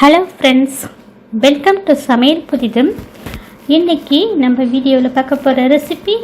Hello friends welcome to சமையல் புதிதும் இன்றைக்கி நம்ம வீடியோவில் பார்க்க போகிற ரெசிபி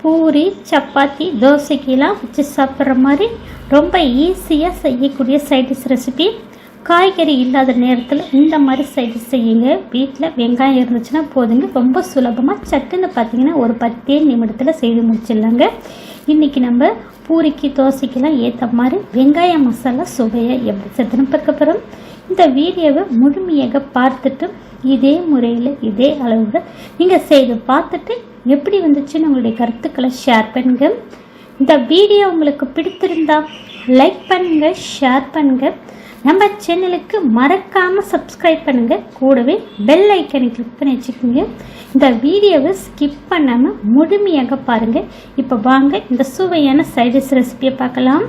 பூரி சப்பாத்தி தோசைக்கெல்லாம் வச்சு சாப்பிட்ற மாதிரி ரொம்ப ஈஸியாக செய்யக்கூடிய சைடிஷ் ரெசிபி காய்கறி இல்லாத நேரத்தில் இந்த மாதிரி சைடிஷ் செய்யுங்க. வீட்டில் வெங்காயம் இருந்துச்சுன்னா போதுங்க. ரொம்ப சுலபமாக சட்டுன்னு பார்த்தீங்கன்னா ஒரு பத்தே நிமிடத்தில் செய்து முடிச்சிடலாங்க. இன்றைக்கி நம்ம பூரிக்கு தோசைக்கெல்லாம் ஏற்ற மாதிரி வெங்காய மசாலா சுவையாக எப்படி சத்துன்னு பார்க்க போகிறோம் இந்த வீடியோவை முழுமையாக பார்த்துட்டு இதே முறையில் இதே அளவில் நீங்கள் செய்து பார்த்துட்டு எப்படி வந்துச்சுன்னு உங்களுடைய கருத்துக்களை ஷேர் பண்ணுங்க. இந்த வீடியோ உங்களுக்கு பிடித்திருந்தா லைக் பண்ணுங்க ஷேர் பண்ணுங்க. நம்ம சேனலுக்கு மறக்காமல் சப்ஸ்கிரைப் பண்ணுங்கள் கூடவே பெல் ஐக்கனை கிளிக் பண்ணி வச்சுக்கோங்க. இந்த வீடியோவை ஸ்கிப் பண்ணாமல் முழுமையாக பாருங்கள் இப்போ வாங்க இந்த சுவையான சைடிஷ் ரெசிபியை பார்க்கலாம்.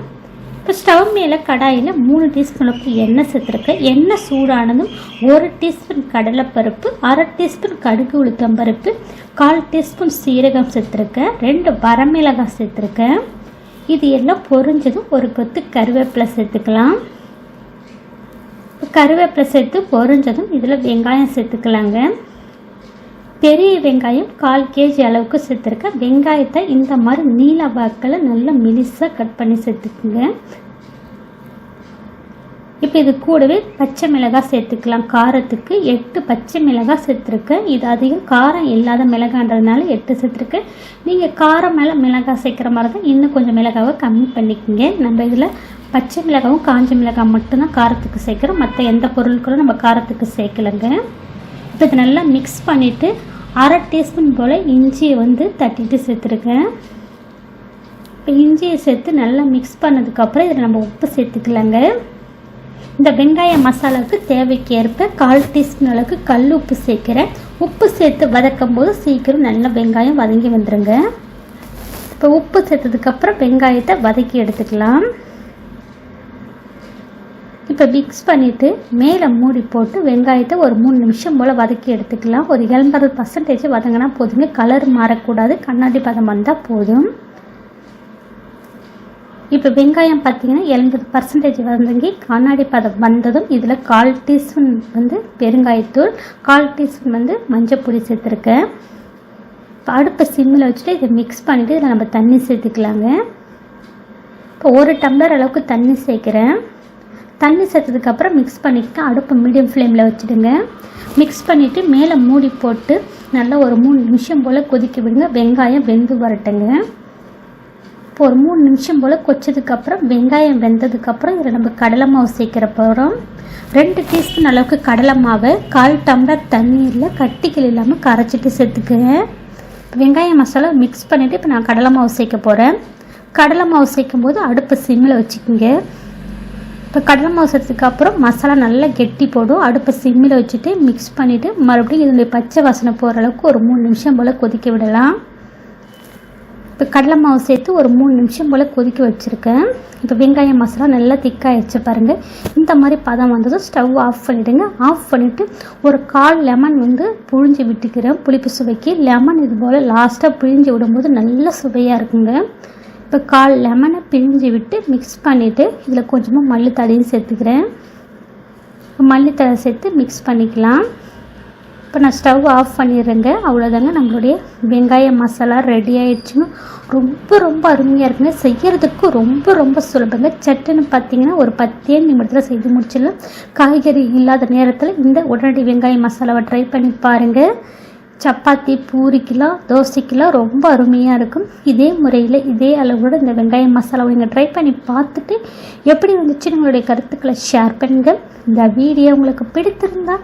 இப்போ ஸ்டவ் மேலே கடாயில் மூணு டீஸ்பூன் அளவுக்கு எண்ணெய் சேர்த்துருக்கேன். எண்ணெய் சூடானதும் ஒரு டீஸ்பூன் கடலைப்பருப்பு அரை டீஸ்பூன் கடுகு உளுத்தம் பருப்பு கால் டீஸ்பூன் சீரகம் சேர்த்துருக்கேன். ரெண்டு வரமிளகாய் சேர்த்துருக்கேன். இது எல்லாம் பொரிஞ்சதும் ஒரு கொத்து கருவேப்பிலை சேர்த்துக்கலாம். கருவேப்பிலை சேர்த்து பொரிஞ்சதும் இதில் வெங்காயம் சேர்த்துக்கலாங்க. பெரிய வெங்காயம் கால் கேஜி அளவுக்கு சேர்த்துருக்கேன். வெங்காயத்தை இந்த மாதிரி நீல வாக்கில் நல்லா மெலிசாக கட் பண்ணி சேர்த்துக்குங்க. இப்போ இது கூடவே பச்சை மிளகாய் சேர்த்துக்கலாம். காரத்துக்கு எட்டு பச்சை மிளகாய் சேர்த்துருக்கேன் இது அதிகம் காரம் இல்லாத மிளகான்றதுனால எட்டு சேர்த்துருக்கேன் நீங்கள் காரம் மேலே மிளகாய் சேர்க்குற மாதிரி தான் இன்னும் கொஞ்சம் மிளகாவை கம்மி பண்ணிக்கோங்க. நம்ம இதில் பச்சை மிளகாவும் காஞ்ச மிளகாய் மட்டும்தான் காரத்துக்கு சேர்க்குறோம். மற்ற எந்த பொருட்களும் நம்ம காரத்துக்கு சேர்க்கலைங்க. இப்போ இதை நல்லா மிக்ஸ் பண்ணிவிட்டு அரை டீஸ்பூன் போல் இஞ்சியை வந்து தட்டிட்டு சேர்த்துருக்கேன் இப்போ இஞ்சியை சேர்த்து நல்லா மிக்ஸ் பண்ணதுக்கப்புறம் இதில் நம்ம உப்பு சேர்த்துக்கலாங்க. இந்த வெங்காய மசாலாவுக்கு தேவைக்கேற்ப கால் டீஸ்பூன் அளவுக்கு கல் உப்பு சேர்க்குறேன். உப்பு சேர்த்து வதக்கும் போது சீக்கிரம் நல்லா வெங்காயம் வதங்கி வந்துடுங்க இப்போ உப்பு சேர்த்ததுக்கப்புறம் வெங்காயத்தை வதக்கி எடுத்துக்கலாம். இப்போ மிக்ஸ் பண்ணிவிட்டு மேலே மூடி போட்டு வெங்காயத்தை ஒரு மூணு நிமிஷம் போல் வதக்கி எடுத்துக்கலாம். ஒரு எண்பது பர்சன்டேஜ் வதங்கினா போதுங்க. கலர் மாறக்கூடாது. கண்ணாடி பதம் வந்தால் போதும். இப்போ வெங்காயம் பார்த்தீங்கன்னா எண்பது பர்சன்டேஜ் வதங்கி கண்ணாடி பதம் வந்ததும் இதில் கால் டீஸ்பூன் வந்து பெருங்காயத்தூள் கால் டீஸ்பூன் வந்து மஞ்சள் பொடி சேர்த்துருக்கேன். இப்போ அடுப்பை சிம்மில் வச்சுட்டு இதை மிக்ஸ் பண்ணிவிட்டு இதில் நம்ம தண்ணி சேர்த்துக்கலாங்க. இப்போ ஒரு டம்ளர் அளவுக்கு தண்ணி சேர்க்குறேன். தண்ணி சேர்த்ததுக்கப்புறம் மிக்ஸ் பண்ணிவிட்டு அடுப்பு மீடியம் ஃப்ளேமில் வச்சுடுங்க. மிக்ஸ் பண்ணிவிட்டு மேலே மூடி போட்டு நல்லா ஒரு மூணு நிமிஷம் போல் கொதிக்க விடுங்க. வெங்காயம் வெந்து வரட்டுங்க. இப்போ ஒரு மூணு நிமிஷம் போல் கொச்சதுக்கப்புறம் வெங்காயம் வெந்ததுக்கப்புறம் இதில் நம்ம கடலை மாவு சேர்க்கிற போகிறோம் ரெண்டு டீஸ்பூன் அளவுக்கு கடலை மாவை கால் டம்ளர் தண்ணீரில் கட்டிக்கல் இல்லாமல் கரைச்சிட்டு சேர்த்துக்குங்க. வெங்காய மசாலா மிக்ஸ் பண்ணிவிட்டு இப்போ நான் கடலை மாவு சேர்க்க போகிறேன் கடலை மாவு சேர்க்கும் போது அடுப்பு சிம்மில் வச்சுக்கோங்க. இப்போ கடலை மாவு சேர்த்ததுக்கப்புறம் மசாலா நல்லா கெட்டி போடும். அடுப்பை சிம்மில் வச்சுட்டு மிக்ஸ் பண்ணிவிட்டு மறுபடியும் இதனுடைய பச்சை வாசனை போகிற அளவுக்கு ஒரு மூணு நிமிஷம் போல் கொதிக்க விடலாம். இப்போ கடலை மாவு சேர்த்து ஒரு மூணு நிமிஷம் போல் கொதிக்க வச்சுருக்கேன். இப்போ வெங்காயம் மசாலா நல்லா திக்காகிடுச்சு பாருங்கள் இந்த மாதிரி பதம் வந்ததும் ஸ்டவ் ஆஃப் பண்ணிவிடுங்க ஆஃப் பண்ணிவிட்டு ஒரு கால் லெமன் வந்து புழிஞ்சு விட்டுக்கிறேன். புளிப்பு சுவைக்கு. லெமன் இது போல் லாஸ்ட்டாக புழிஞ்சு விடும்போது நல்ல சுவையாக இருக்குங்க. இப்போ கால் லெமனை பிழிஞ்சு விட்டு மிக்ஸ் பண்ணிவிட்டு இதில் கொஞ்சமாக மல்லித்தலையும் சேர்த்துக்கிறேன். மல்லித்தலை சேர்த்து மிக்ஸ் பண்ணிக்கலாம். இப்போ நான் ஸ்டவ் ஆஃப் பண்ணிடுறேங்க. அவ்வளோதாங்க நம்மளுடைய வெங்காய மசாலா ரெடி ஆகிடுச்சுங்க ரொம்ப ரொம்ப அருமையாக இருக்குங்க. செய்கிறதுக்கு ரொம்ப ரொம்ப சுலபங்க. சட்டுன்னு பார்த்தீங்கன்னா ஒரு பத்தே நிமிடத்தில் செய்து முடிச்சிடலாம். காய்கறி இல்லாத நேரத்தில் இந்த உடனடி வெங்காய மசாலாவை ட்ரை பண்ணி பாருங்கள் சப்பாத்தி பூரிக்கெலாம் தோசைக்கெலாம் ரொம்ப அருமையாக இருக்கும். இதே முறையில் இதே அளவோடு இந்த வெங்காய மசாலாவை நீங்கள் ட்ரை பண்ணி பார்த்துட்டு எப்படி வந்துச்சு உங்களுடைய கருத்துக்களை ஷேர் பண்ணுங்கள் இந்த வீடியோ உங்களுக்கு பிடித்திருந்தால்